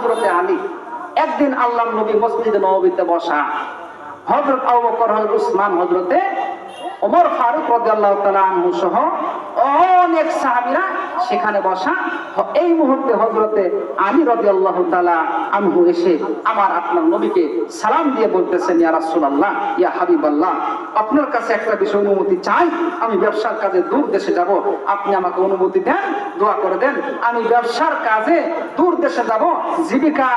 হজরতে আলী। একদিন আল্লাহ নবী মসজিদে নবীতে বসা হজরত আবু বকর হজরত উসমান হজরতে ওমর ফারুক রাদিয়াল্লাহু তাআলা আনহু সহ অনেক সাহাবীরা সেখানে বসা। এই মুহূর্তে হজরতে আলী রাদিয়াল্লাহু তাআলা আনহু এসে আমার আপনার নবীকে সালাম দিয়ে বলতেছেন, ইয়া রাসূলুল্লাহ, ইয়া হাবিবাল্লাহ, আপনার কাছে একটা বিষয় অনুমতি চাই। আমি ব্যবসার কাজে দূর দেশে যাব। আপনি আমাকে অনুমতি দেন, দোয়া করে দেন। আমি ব্যবসার কাজে দূর দেশে যাব। জীবিকা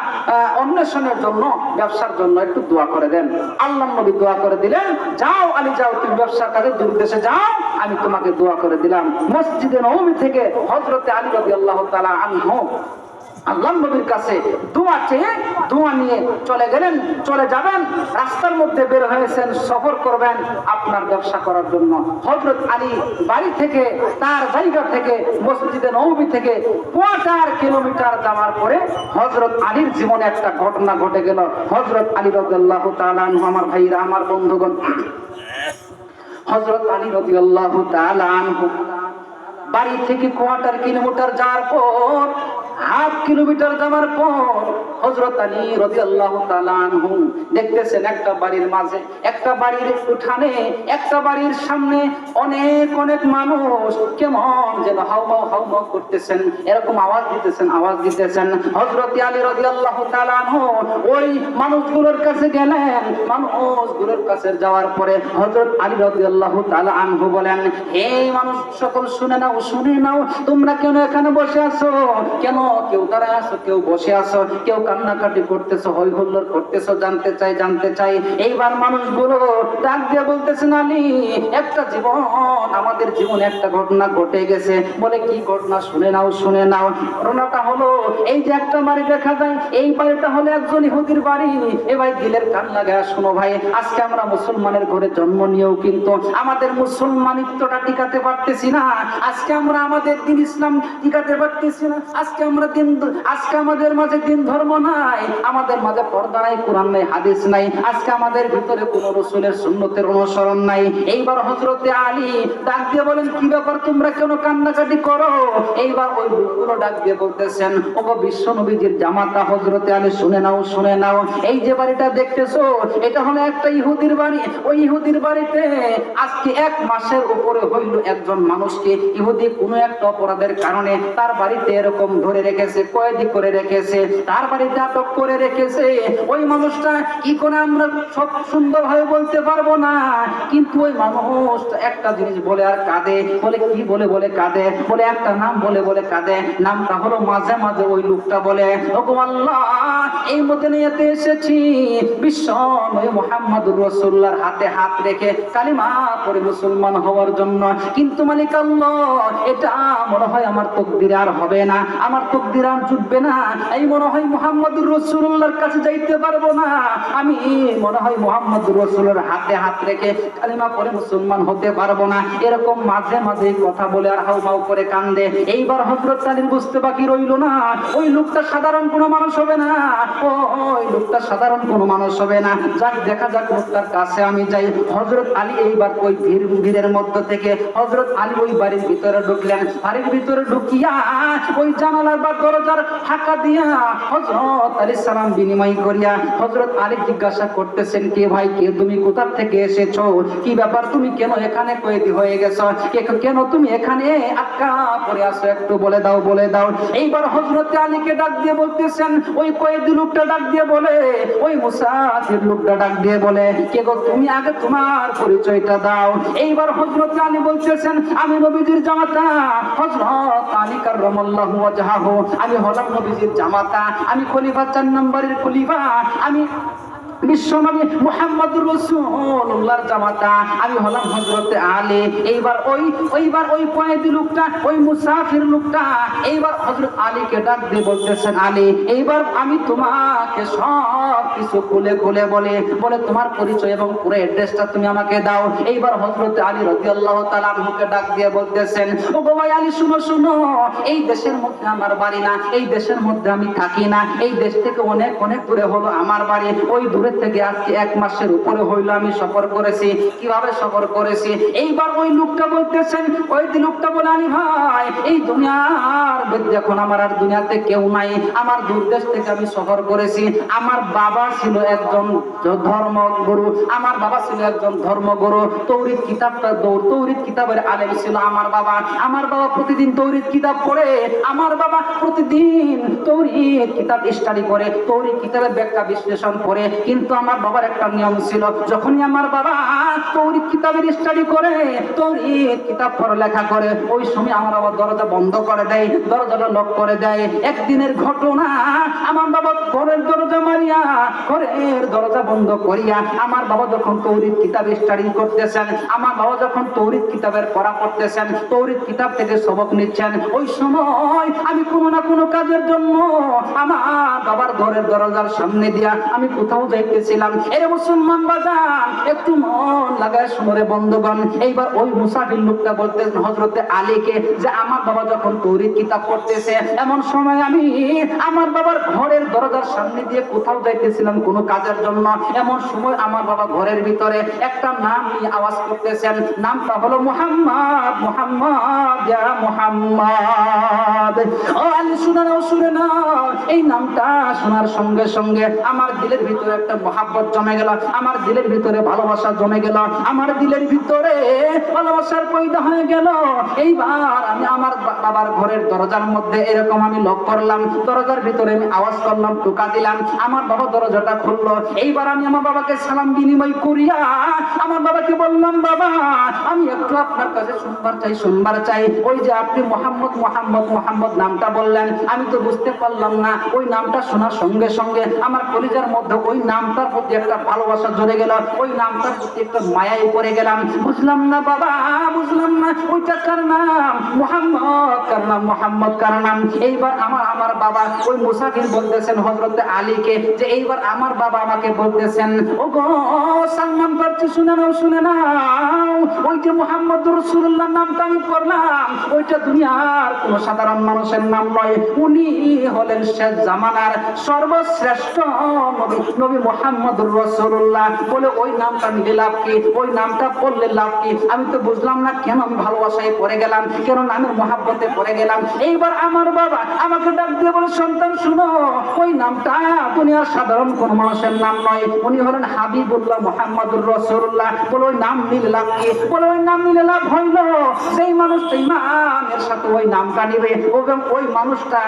অন্বেষণের জন্য, ব্যবসার জন্য একটু দোয়া করে দেন। আল্লাহ নবী দোয়া করে দিলেন, যাও আলী, যাও, তুমি ব্যবসার কাজে দূর দেশে যাও। আমি তোমাকে দোয়া করে দিলাম। মসজিদে নবমী থেকে হজরতে আলী রবি আল্লাহ তালা আনহু আল্লাহ নবীর কাছে দোয়া চেয়ে দোয়া নিয়ে চলে গেলেন, চলে যাবেন, রাস্তার মধ্যে বের হয়েছেন, সফর করবেন আপনার ব্যবসা করার জন্য। হজরত আলী বাড়ি থেকে, তার জায়গা থেকে, মসজিদে নবী থেকে কোয়াটার কিলোমিটার যাওয়ার পরে হজরত আলীর জীবনে একটা ঘটনা ঘটে গেল। হজরত আলী রদাল্লাহ তালান আমার ভাইরা, আমার বন্ধুগণ। হজরত আলী রদিয়াল্লাহু তাআলা আনহু বাড়ি থেকে কোয়ার্টার কিলোমিটার যাওয়ার পর হাফ কিলোমিটার যাওয়ার পর হজরত আলী রদিয়াল্লাহু তাআলা আনহু দেখতেছেন একটা বাড়ির মাঝে, একটা বাড়ির উঠানে, একটা বাড়ির সামনে অনেক অনেক মানুষ কেমন যেন হাউমাউ হাউমাউ করতেছেন, এরকম আওয়াজ দিতেছেন আওয়াজ দিতেছেন। হজরত আলী রদিয়াল্লাহু তাআলা আনহু ওই মানুষগুলোর কাছে গেলেন, মানুষগুলোর কাছে যাওয়ার পরে হজরত আলী রাদিয়াল্লাহু তাআলা আনহু বলেন, হে মানুষ, সকল শুনে নাও শুনে নাও, তোমরা কেন এখানে বসে আছো? কেন কেউ তারা আছো? কেউ বসে আছো? কেউ কান্নাকাটি করতেছো হই হুল্লোড় করতেছো, জানতে চাই জানতে চাই। এইবার মানুষগুলো ডাক দিয়ে বলতেছেন আলী একটা জীবন, আমাদের জীবনে একটা ঘটনা ঘটে গেছে। বলে, কি ঘটনা? শুনে নাও শুনে নাও। ঘটনাটা হলো, এই যে একটা বাড়ি দেখা যায়, এই বাড়িটা হলো একজন ইহুদির বাড়ি। এ ভাই, দিলের কান লাগা শোনো ভাই, আজকে আমরা মুসলমানের ঘরে জন্ম নিয়েও কিন্তু আমাদের মুসলমানিত্বটা টিকাতে পারতেছি না। আজকে আমরা আমাদের দিন ইসলাম টিকাতে পারতেছি না। আজকে আমরা দিন, আজকে আমাদের মাঝে দিন ধর্ম নাই। আমাদের মাঝে পর্দা নাই, কোরআন নাই, হাদিস নাই। আজকে আমাদের ভিতরে কোন রসুলের সুন্নতের অনুসরণ নাই। এইবার হজরতে আলী ডাক দিয়ে বলেন, কি ব্যাপার? তোমরা কেন কান্নাকাটি করো? এইবার ওই লোকগুলো ডাক দিয়ে বলতেছেন, ওগো বিশ্ব নবীজির জামাতা হজরতে আলী, শুনে নাও শুনে নাও। এই যে বাড়িটা দেখতেছো, এটা হলো একটা ইহুদির বাড়ি। ওই ইহুদির বাড়িতে আজকে এক মাসের উপরে হইল একজন মানুষকে ইহুদি কোনো একটা অপরাধের কারণে তার বাড়িতে এরকম ধরে রেখেছে, কয়েদি করে রেখেছে। তার বাড়িতে আটক করে রেখেছে। ওই মানুষটা কি করে আমরা সব সুন্দরভাবে বলতে পারব না? কিন্তু ওই মানুষ একটা জিনিস বলে আর কাঁদে। বলে কি বলে বলে কাঁদে? বলে একটা নাম বলে বলে কাঁদে। নামটা হলো মাঝে মাঝে ওই লোকটা বলে আল্লাহ, এই মদিনাতে এসেছি। বিশ্ব নবী মুহাম্মদুর রাসূলুল্লাহর হাতে হাত রেখে কালিমা পড়ে মুসলমান হওয়ার জন্য। কিন্তু মালিক আল্লাহ, এটা মনে হয় আমার তকদির আর হবে না। আমার তকদির আর জুটবে না। এই মনে হয় মুহাম্মদুর রাসূলুল্লাহর কাছে যাইতে পারব না। আমি মনে হয় মুহাম্মদুর রাসূলের হাতে হাত রেখে কালিমা পড়ে মুসলমান হতে পারব না। এরকম মাঝে মাঝে কথা বলে আর হাউমাউ করে কান্দে। এইবার হজরত আলীর বুঝতে বাকি রইল না। ওই লোকটা সাধারণ কোনো মানুষ হবে না। ওই লোকটা সাধারণ কোনো মানুষ হবে না। যাক, দেখা যাক লোকটার কাছে আমি যাই। হজরত আলী এইবার ওই ভিড় ভিড়ের মধ্য থেকে হজরত আলী ওই বাড়ির ভিতরে ঢুকলেন। বাড়ির ভিতরে ঢুকিয়া ওই জানালার বা দরজার ফাঁকা দিয়া হযরত আলী সালাম বিনিময় করিয়া হযরত আলী জিজ্ঞাসা করতেছেন, কে ভাই, কে, তুমি কোথা থেকে এসেছ? কি ব্যাপার? তুমি কেন এখানে কয়েদি হয়ে গেছো? কেন তুমি এখানে আটকা পড়ে আসো একটু বলে দাও বলে দাও। এইবার হযরত আলীকে ডাক দিয়ে বলতেছেন, ওই কয়েদি লোকটা ডাক দিয়ে বলে, ওই মুসাফির লোকটা ডাক দিয়ে বলে, কে গো, তুমি আগে তোমার পরিচয়টা দাও। এইবার হজরত আলী বলতেছেন, আমি নবীজির জামাতা হজরত আলী কাররামাল্লাহু ওয়াজহাহু, আমি হলাম নবীজির জামাতা, আমি খলিফা চার নম্বরের খলিফা, আমি বিশ্বনবী মুহাম্মদুর আমি এইবার ওই ওইবার ওই পয়েদি লোকটা, ওই মুসাফির লোকটা, এইবার আলীকে ডাক এইবার আমি তোমাকে সব কিছু খুলে খুলে বলে বলে, তোমার পরিচয় এবং পুরো অ্যাড্রেসটা তুমি আমাকে দাও। এইবার হযরতে আলী রাদিয়াল্লাহু তাআলা আনহুকে ডাক দিয়ে বলতেছেন, ও গো ভাই আলী, শুনো শুনো, এই দেশের মধ্যে আমার বাড়ি না, এই দেশের মধ্যে আমি থাকি না, এই দেশ থেকে অনেক অনেক দূরে হলো আমার বাড়ি, ওই দূরে থেকে আজকে এক মাসের উপরে হইল আমি সফর করেছি। কীভাবে সফর করেছি? এইবার ওই লোকটা বলতেছেন, ওই লোকটা বলে আনি ভাই, এই দুনিয়ার এখন আমার আর দুনিয়াতে কেউ নাই, আমার দূর দেশ থেকে আমি সফর করেছি, আমার বাবা ছিল একজন ধর্মগুরু, আমার বাবা ছিল একজন ধর্মগুরু। তৌরিত কিতাবটা দৌড় তৌরিদ কিতাবের আলেম ছিল আমার বাবা। আমার বাবা প্রতিদিন তৌরিত কিতাব পড়ে, আমার বাবা প্রতিদিন তৌরিত কিতাব স্টাডি করে তৌরিদ কিতাবের ব্যাখ্যা বিশ্লেষণ করে। কিন্তু আমার বাবার একটা নিয়ম ছিল, যখনই আমার বাবা তৌরিদ কিতাবের স্টাডি করে তৌরিদ কিতাব পড়ালেখা করে। ওই সময় আমার বাবা দরজা বন্ধ করে দেয়, দরজাটা লক করে দেয়। একদিনের ঘটনা আমার বাবা ঘরের দরজা মারিয়া, ঘরের দরজা বন্ধ করিয়া আমার বাবা যখন তৌরিদ কিতাব স্টাডি করতেছেন, আমার বাবা যখন তৌরিদ কিতাবের পড়া করতেছেন তৌরিদ কিতাব থেকে সবক নিচ্ছেন, ওই সময় আমি কোনো না কোনো কাজের জন্য আমার বাবার ঘরের দরজার সামনে দিয়া আমি কোথাও যাইতেছিলাম। এর মুসলমান বাজার একটু মন লাগায় শুনরে বন্ধগণ। এইবার ওই মুসাফির লোকটা বলতেছেন হজরতে আলীকে যে আমার বাবা যখন তৌরিদ কিতাব পড়তেছে, এমন সময় আমি আমার বাবার ঘরের দরজার সামনে দিয়ে কোথাও যাইতেছিলাম কোনো কাজের জন্য। এমন সময় আমার বাবা ঘরের ভিতরে একটা নাম নিয়ে আওয়াজ করতেছেন। নামটা হলো মুহাম্মদ মুহাম্মদ, ইয়া মুহাম্মদ। ও আলী, শুনে নাও শুনে নাও। এই নামটা শোনার সঙ্গে সঙ্গে আমার দিলের ভিতরে একটা মহাব্বত জমে গেল, আমার দিলের ভিতরে ভালোবাসা জমে গেল। আমার দিলের ভিতরে ভালোবাসার পয়দা হয়ে গেল। এইবার আমি আমার বাবার ঘরের দরজার মধ্যে এরকম আমি লক করলাম। দরজার ভিতরে আমি আওয়াজ করলাম, টোকা দিলাম। আমার বাবা দরজাটা খুললো। এইবার আমি আমার বাবাকে সালাম বিনিময় করিয়া আমার বাবাকে বললাম, বাবা, আমি একটু আপনার কাছে শুনবার চাই শুনবার চাই। ওই যে আপনি মোহাম্মদ মোহাম্মদ মোহাম্মদ নামটা বললেন, আমি তো বুঝতে পারলাম না। ওই নামটা শোনার সঙ্গে সঙ্গে আমার কলিজার মধ্যে ওই নামটার প্রতি একটা ভালোবাসা জড়ে গেল। ওই নামটার প্রতি একটা মায়ায় পড়ে গেলাম। বুঝলাম না বাবা, বুঝলাম না, ওইটা কার নাম? মোহাম্মদ কার নাম? মোহাম্মদ কার নাম? এইবার আমার আমার বাবা ওই মুসাফির বলতেছেন হজরত আলীকে যে এইবার আমার বাবা আমাকে বলতেছেন ও গো সালমান পারছি শুনে নাও শুনে নাও। ওই যে মোহাম্মদ রসুল্লাহ নামটা আমি করলাম ওইটা দুনিয়ার কোন সাধারণ মানুষের নাম নয়। উনি হলেন শেষ জামানার সর্বশ্রেষ্ঠ নবী নবী মোহাম্মদ রসুল্লাহ বলে ওই নামটা নিলে লাভ কি? ওই নামটা পড়লে লাভ কি? আমি তো বুঝলাম না কেন আমি ভালোবাসায় পড়ে গেলাম, কেন নামের মহাব্বতে পড়ে গেলাম। এইবার আমার বাবা আমাকে ডাক দিয়ে বলে, সন্তান, শুনো, ওই নামটা দুনিয়ার সাধারণ কোন মানুষের নাম নয়। উনি হলেন হাবিবুল্লাহ মোহাম্মদুর রসুল্লাহ বলে, ওই নাম নিলে লাভ কি? বলে, ওই নাম নিলে লাভ হইল। সেই মানুষটা ইমানের সাথে ওই নামটা নিবে। এবং ওই মানুষটা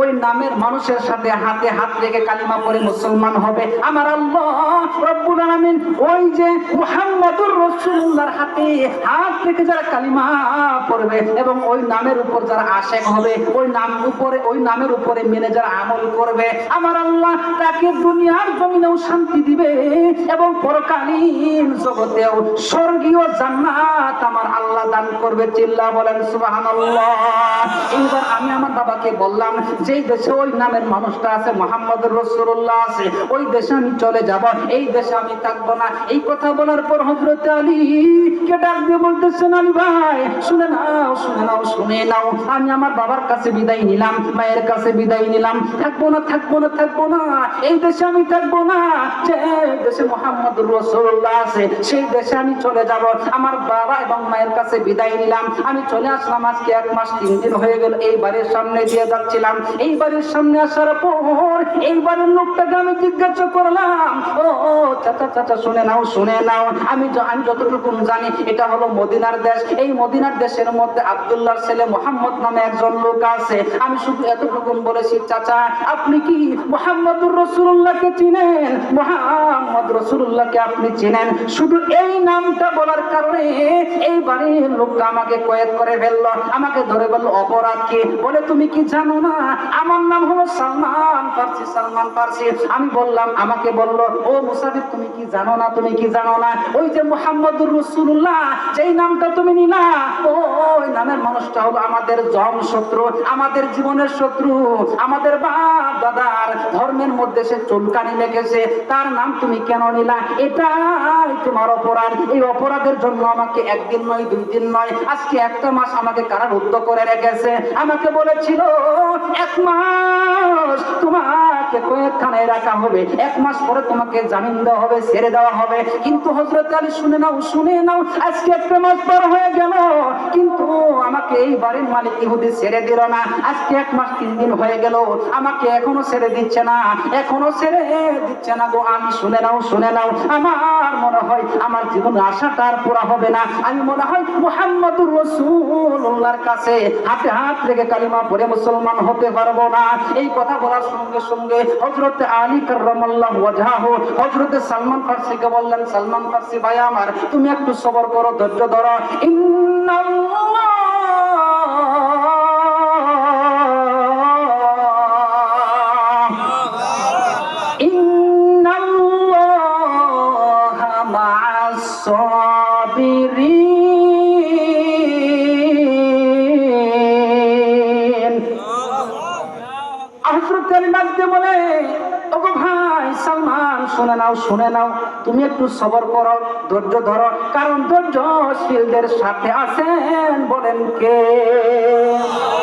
ওই নামের মানুষের সাথে হাতে হাত রেখে কালিমা পরে মুসলমান হবে। আমার আল্লাহ রব্বুল আলামিন ওই যে মুহাম্মদুর রাসূলুল্লাহর হাতে হাত রেখে যারা কালিমা পড়বে এবং ওই নামের উপর যারা আশেক হবে, ওই নাম উপরে, ওই নামের উপরে মেনে যারা আমল করবে, আমার আল্লাহ তাকে দুনিয়ার জমিনেও শান্তি দিবে এবং পরকালীন জগতেও স্বর্গীয় জান্নাত আমার আল্লাহ দান করবে। চিল্লা বলেন, সুবহানাল্লাহ। এইবার আমি আমার বাবাকে বললাম, যেই দেশে ওই নামের মানুষটা আছে মোহাম্মদ রসুল্লাহ আছে, ওই দেশে আমি চলে যাব, এই দেশে আমি থাকব না। এই কথা বলার পর হজরত আলী কে ডাক দিয়ে বলতেছেন, আলী ভাই, শুনে নাও শুনে নাও শুনে নাও। আমি আমার বাবার কাছে বিদায় নিলাম, মায়ের কাছে বিদায় নিলাম। থাকব না থাকব না থাকব না। এই দেশে আমি থাকব না। যে দেশে মোহাম্মদ রসুল্লাহ আছে, সেই দেশে আমি চলে যাব। আমার বাবা এবং মায়ের কাছে বিদায় নিলাম। আমি চলে আসলাম আজকে এক মাস, তিন দিন হয়ে গেল। এই বাড়ির সামনে দিয়ে যাচ্ছিলাম। এই বাড়ির সামনে আসার পর এই বাড়ির লোকটাকে আমি জিজ্ঞাসা করলাম, ও, চাচা চাচা, শুনে নাও শুনে নাও। আমি আমি যতটুকু জানি, এটা হলো মদিনার দেশ। এই মদিনার দেশের মধ্যে আব্দুল্লাহর ছেলে মোহাম্মদ নামে একজন লোক আছে। আমি শুধু এতটুকু বলেছি, চাচা, আপনি কি মোহাম্মদুর রসুল্লাহকে চিনেন? মোহাম্মদ রসুল্লাহকে আপনি চিনেন। শুধু এই নামটা বলার কারণে এই বাড়ির লোকটা আমাকে কয়েক করে ফেলল। আমাকে ধরে বলল, অপরাধ কি? বলে, তুমি কি জানো না? আমার নাম হলো সালমান পারসি সালমান পারসি আমি বললাম, আমাকে বলল, ও মুসাফির, তুমি কি জানো না? তুমি কি জানো না? ওই যে মোহাম্মদুর রসুল্লাহ যেই নামটা তুমি নিলা, ওই নামের মানুষটা হলো আমাদের জম শত্রু, আমাদের জীবনের শত্রু, আমাদের বাপ দাদার ধর্মের মধ্যে সে চুলকানি লেগেছে তার নাম তুমি কেন নিলা? এটাই তোমার অপরাধ। এই অপরাধের জন্য আমাকে একদিন নয়, দুই দিন নয়, আজকে একটা মাস আমাকে কারারুদ্ধ করে রেখেছে। আমাকে বলেছিল, এক মাস তোমাকে কয়েকখানায় রাখা হবে, এক মাস পরে তোমাকে জামিন দেওয়া হবে, ছেড়ে দেওয়া হবে। কিন্তু হজরত আলী শুনে নাও শুনে নাও, আজকে একটা মাস পার হয়ে গেল, কিন্তু আমাকে এই বাড়ির মালিক ইহুদি ছেড়ে দিল না। আজকে এক মাস তিন দিন হয়ে গেল, আমাকে এখনও ছেড়ে দিচ্ছে না, এখনও ছেড়ে দিচ্ছে না গো। আমি শুনে নাও শুনে নাও, আমার মনে হয় আমার জীবন আশাটা আর পুরা হবে না। আমি মনে হয় মুহাম্মদুর রসুল্লাহর কাছে হাতে হাত রেখে কালিমা পড়ে মুসলমান হতে পারব না। এই কথা বলার সঙ্গে সঙ্গে হজরত আলী কার্লাহ ওয়াজাহ হজরত সালমান ফার্সিকে বললেন, সালমান পারছি ভাই আমার তুমি একটু সবর করো ধৈর্য ধরো। ইন্নাল্লাহ আহসরুল কালিমাতে বলে ওগো ভাই, সালমান, শুনে নাও শুনে নাও। তুমি একটু সবর করো, ধৈর্য ধরো। কারণ ধৈর্যশীলদের সাথে আছেন বলেন কে?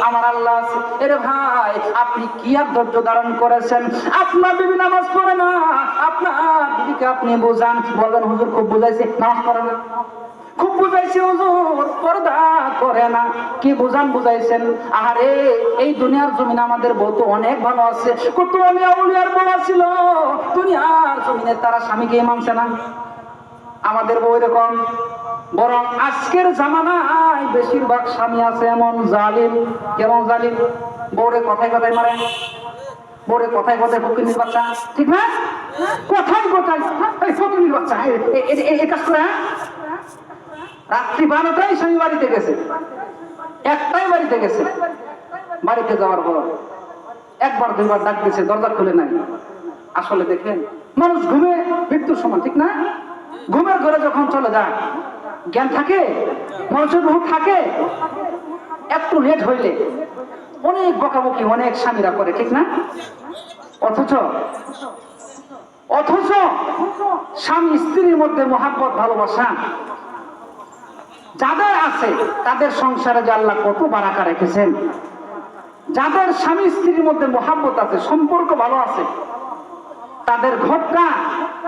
আমার আল্লাহ। এরে ভাই, আপনি কি আর ধৈর্য ধারণ করেছেন? আপনার বিবি নামাজ পড়ে না। আপনার বিবিকে আপনি বোঝান। বলবেন, হুজুর, খুব বুঝাইছে। নামাজ পড়ে না। খুব বুঝাইছে হুজুর, পর্দা করে না। কি বুঝান বুঝাইছেন? আরে এই দুনিয়ার জমিনে আমাদের বউ তো অনেক ভালো আছে। কত অলিয়া উলিয়ার বউ ছিল দুনিয়ার জমিনে তারা স্বামীকে মানছে না। আমাদের বউ এরকম। বরং আজকের জামানায় বেশিরভাগ স্বামী আছে এমন জালিম। কেমন জালিম? বউরে কথায় কথায় মারে। বউরে কথায় কথায় ফকিনির বাচ্চা। ঠিক না? কথায় কথায়। বাচ্চা। এ কাজ করে হ্যাঁ? রাত্রি বারোটাই স্বামী বাড়িতে গেছে। একটাই বাড়িতে গেছে। বাড়িতে যাওয়ার পর একবার, দুইবার ডাক দিয়েছে, দরজা খুলে নাই। আসলে দেখেন, মানুষ ঘুমে, মৃত্যুর সময়, ঠিক না? ঘুমের ঘরে যখন চলে যায়, জ্ঞান থাকে মানুষের বহু থাকে, একটু লেট হইলে অনেক বকাবকি, অনেক স্বামীরা করে, ঠিক না? অথচ অথচ স্বামী স্ত্রীর মধ্যে মহাব্বত, ভালোবাসা যাদের আছে, তাদের সংসারে যে আল্লাহ কত বারাকা রেখেছেন, যাদের স্বামী স্ত্রীর মধ্যে মহাব্বত আছে, সম্পর্ক ভালো আছে, তাদের ঘরটা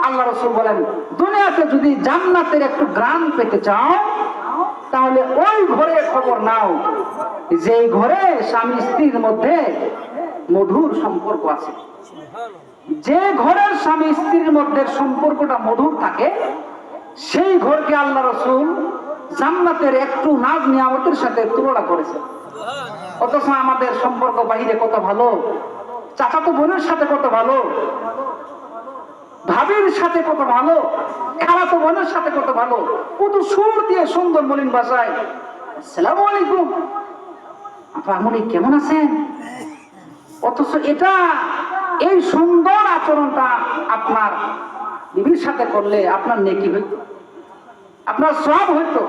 আল্লাহ রসুল বলেন, দুনিয়াতে যদি জান্নাতের একটু গ্রাম পেতে চাও, তাহলে ওই ঘরে খবর নাও যে ঘরে স্বামী স্ত্রীর মধ্যে মধুর সম্পর্ক আছে। যে ঘরের স্বামী স্ত্রীর মধ্যে সম্পর্কটা মধুর থাকে, সেই ঘরকে আল্লাহ রসুল জান্নাতের একটু নাজ নিয়ামতের সাথে তুলনা করেছে। অথচ আমাদের সম্পর্ক বাহিরে কত ভালো? চাচাতো বোনের সাথে কত ভালো? ভাবির সাথে কত ভালো? খালাতো বোনের সাথে কত ভালো? কত সুর দিয়ে সুন্দর মলিন ভাষায়, আসসালামু আলাইকুম। আপা আমনি কেমন আছেন? অথচ এটা, এই সুন্দর আচরণটা আপনার বিবির সাথে করলে আপনার নেকি হইতো। আপনার সব হইতো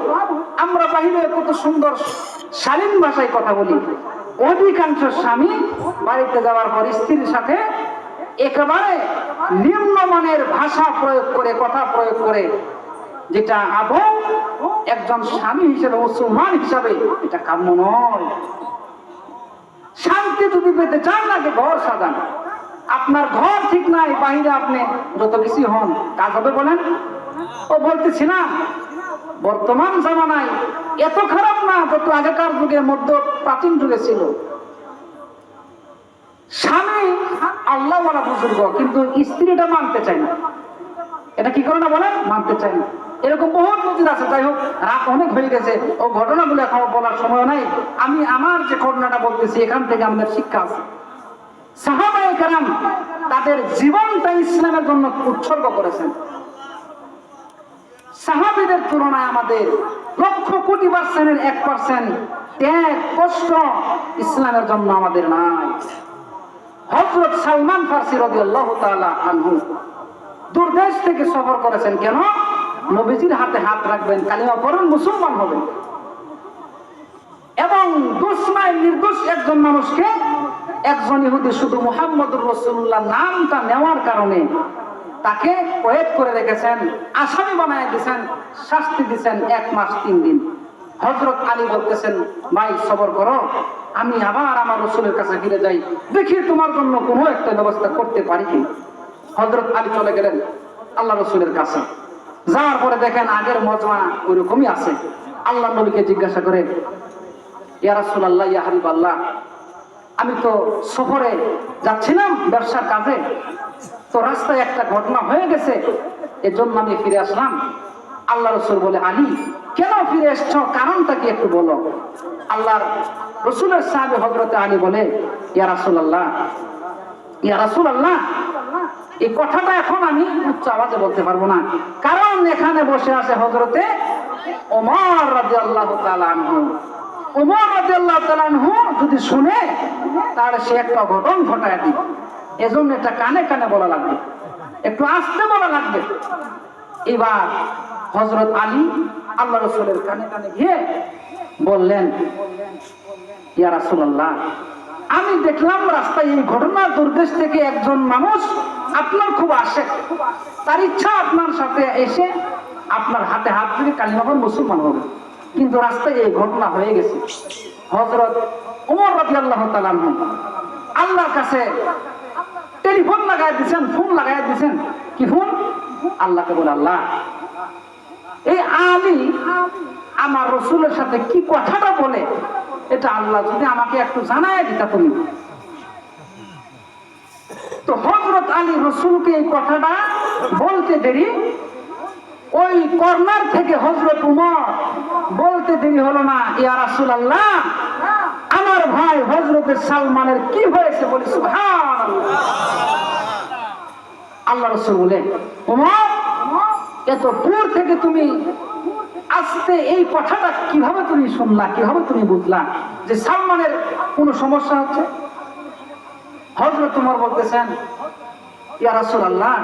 আমরা বাহিরে কত সুন্দর শালীন ভাষায় কথা বলি। অধিকাংশ স্বামী বাড়িতে যাওয়ার পর স্ত্রীর সাথে একেবারে নিম্নমানের ভাষা প্রয়োগ করে, কথা প্রয়োগ করে, যেটা আদৌ একজন স্বামী হিসেবে, মুসলমান হিসাবে এটা কাম্য নয়। শান্তি যদি পেতে চান নাকি ঘর সাজান। আপনার ঘর ঠিক নাই, বাহিরে আপনি যত কিছু হন, কাজ হবে বলেন? ও বলতেছি না বর্তমান জামানায় এত খারাপ না যত আগেকার যুগের মধ্যে প্রাচীন যুগে ছিল। স্বামী আল্লাহ বলা বুজুর্গ, কিন্তু স্ত্রীটা মানতে চায় না। এটা কি করে না বলেন? মানতে চায় না। এরকম বহুত নজির আছে, যাই হোক, রাত অনেক হয়ে গেছে, ও ঘটনাগুলো এখন বলার সময় নাই। আমি আমার যে ঘটনাটা বলতেছি, এখান থেকে আমাদের শিক্ষা আছে। সাহাবায়ে কেরাম তাদের জীবনটা ইসলামের জন্য উৎসর্গ করেছেন। সাহাবিদের তুলনায় আমাদের লক্ষ কোটি পার্সেন্টের এক পার্সেন্ট ত্যাগ, কষ্ট ইসলামের জন্য আমাদের নাই। হজরত সালমান ফার্সি রবি আল্লাহ আনহু দূরদেশ থেকে সফর করেছেন কেন? নবীজির হাতে হাত রাখবেন, কালিমা পড়েন, মুসলমান হবেন। এবং দুষ্মায় নির্দোষ একজন মানুষকে, একজন ইহুদি, শুধু মোহাম্মদুর রসুল্লাহ নামটা নেওয়ার কারণে তাকে ওয়েট করে রেখেছেন, আসামি বানায় দিয়েছেন শাস্তি দিয়েছেন এক মাস তিন দিন। হজরত আলী বলতেছেন, ভাই, সবর করো, আমি আবার আমার রসুলের কাছে ফিরে যাই। দেখি তোমার জন্য কোনো একটা ব্যবস্থা করতে পারি কি? হজরত আলী চলে গেলেন আল্লাহ রসুলের কাছে। যাওয়ার পরে দেখেন আগের মজমা ওইরকমই আছে। আল্লাহ নবীকে জিজ্ঞাসা করে, ইয়া রাসূলুল্লাহ, ইয়া হাবিবাল্লাহ, আমি তো সফরে যাচ্ছিলাম ব্যবসার কাজে তো রাস্তায় একটা ঘটনা হয়ে গেছে, এজন্য আমি ফিরে আসলাম। আল্লাহ রসুল বলে, আলী, কেন ফিরে এসছ? কারণটা কি একটু বলো? আল্লাহর রসুলের সাহেব হজরতে আলী বলে, ইয়া রাসূলুল্লাহ, ইয়া রাসুল আল্লাহ এই কথাটা এখন আমি উচ্চ আওয়াজে বলতে পারব না। কারণ এখানে বসে আছে হজরতে ওমর রাদিয়াল্লাহু তাআলা আনহু। ওমর তাআলা আনহু যদি শুনে তার সে একটা ঘটন ঘটায় দিই এজন্য এটা কানে কানে বলা লাগবে। একটু আস্তে বলা লাগবে। এবার হজরত আলী আল্লাহ রসুলের কানে কানে গিয়ে বললেন, ইয়া রাসূলুল্লাহ, আমি দেখলাম রাস্তায় এই ঘটনার দুর্দেশ থেকে একজন মানুষ আপনার খুব আসে। তার ইচ্ছা আপনার সাথে এসে আপনার হাতে হাত থেকে কালিমাগর মুসলমান হবে। কিন্তু রাস্তায় এই ঘটনা হয়ে গেছে। হজরত উমর রাজি আল্লাহ আল্লাহর কাছে টেলিফোন লাগাই দিছেন, ফোন লাগাই দিছেন। কি ফোন? আল্লাহকে বলে, আল্লাহ, এই আলী আমার রসুলের সাথে কি কথাটা বলে? এটা আল্লাহ যদি আমাকে একটু জানায় দিতা তুমি। তো হজরত আলী রসুলকে এই কথাটা বলতে দেরি। ওই কর্নার থেকে হজরত উমর বলতে দেরি হলো না, ইয়া রাসুল আল্লাহ আমার ভাই হজরতের সালমানের কি হয়েছে বলি সুবহানাল্লাহ। আল্লাহ রসুল বলে উমর এত দূর থেকে তুমি আস্তে এই কথাটা কীভাবে তুমি শুনলা, কীভাবে তুমি বুঝলা যে সালমানের কোন সমস্যা হচ্ছে? হজরত তোমার বলতেছেন, ইয়া রাসূল আল্লাহ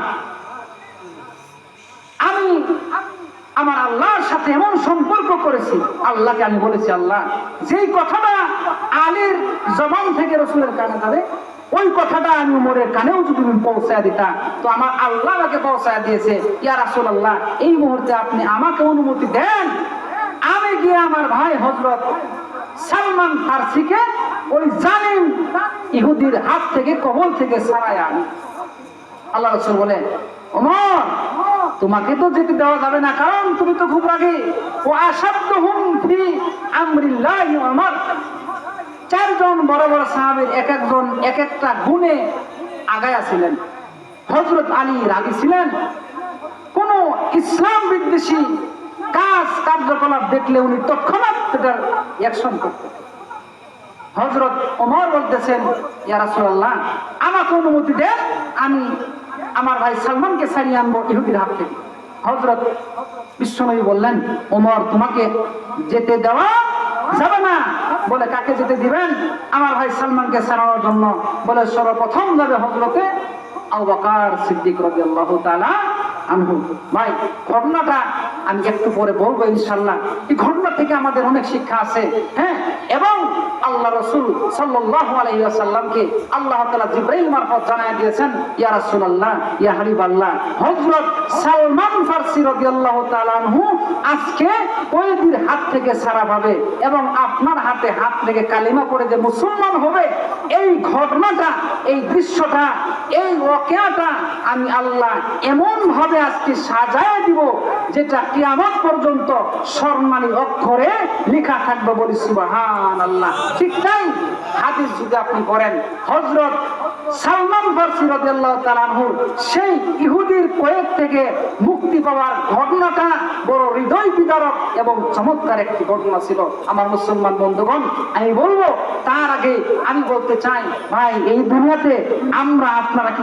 আমি আমার আল্লাহর সাথে এমন সম্পর্ক করেছি, আল্লাহকে আমি বলেছি আল্লাহ, যেই কথাটা আলীর জবান থেকে রসুলের কানে যাবে ওই কথাটা আমি উমরের কানেও যদি তুমি পৌঁছায় দিতা তো আমার আল্লাহ আমাকে পৌঁছায় দিয়েছে রাসূল আল্লাহ এই মুহূর্তে আপনি আমাকে অনুমতি দেন। আমি গিয়ে আমার ভাই হজরত সালমান ফার্সিকে ওই জালিম ইহুদির হাত থেকে, কবল থেকে ছাড়াই আনি। আল্লাহ রসুল বলে ওমর তোমাকে তো যেতে দেওয়া যাবে না, কারণ তুমি তো খুব রাগে ও আসাধ্য হুম ফি আমরিল্লাহ আমার চারজন বড় বড় সাহাবের এক একজন এক একটা গুণে আগায়া ছিলেন হজরত আলী রাগী ছিলেন। কোন ইসলাম বিদ্বেষী কাজ কার্যকলাপ দেখলে উনি তৎক্ষণাৎ সেটার অ্যাকশন করতেন। হজরত ওমর বলতেছেন, ইয়া রাসূলুল্লাহ, আমাকে অনুমতি দেন, আমি আমার ভাই সালমানকে ছাড়িয়ে আনব ইহুদির হাত থেকে। হজরত বিশ্বনবী বললেন, ওমর, তোমাকে যেতে দেওয়া যাবে না। বলে, কাকে যেতে দিবেন? আমার ভাই সালমানকে সারানোর জন্য বলে, সর্বপ্রথম যাবে হজরতে আবাকার সিদ্দিক সিদ্দিক আল্লাহ তালা আনহু। ভাই, ঘটনাটা আমি একটু পরে বলব ইনশাল্লাহ এই ঘটনা থেকে আমাদের অনেক শিক্ষা আছে হ্যাঁ? এবং আল্লাহ রসুল সাল্লাল্লাহু আলাইহি ওয়াসাল্লামকে আল্লাহ তাআলা জিব্রাইল মারফত জানায় দিয়েছেন, ইয়া রাসূলুল্লাহ, ইয়া হাবিবাল্লাহ। হযরত সালমান ফারসি রাদিয়াল্লাহু তাআলা আনহু আজকে ওইদির হাত থেকে ছাড়া পাবে এবং আপনার হাতে হাত থেকে কালিমা পড়ে যে মুসলমান হবে, এই ঘটনাটা, এই দৃশ্যটা, এই ওয়াকিয়াটা আমি আল্লাহ এমন ভাবে আজকে সাজায় দিব যেটা কিয়ামত পর্যন্ত স্বর্ণালী অক্ষরে লেখা থাকবে বলি সুবাহান আল্লাহ ঠিক তাই হাদিস যদি আপনি করেন হজরত সালমান সেই ইহুদির কয়েক থেকে মুক্তি পাওয়ার ঘটনাটা বড় হৃদয় বিদারক এবং চমৎকার একটি ঘটনা ছিল। আমার মুসলমান বন্ধুগণ, আমি বলব, তার আগে আমি বলতে চাই, ভাই, এই দুনিয়াতে আমরা, আপনারা কি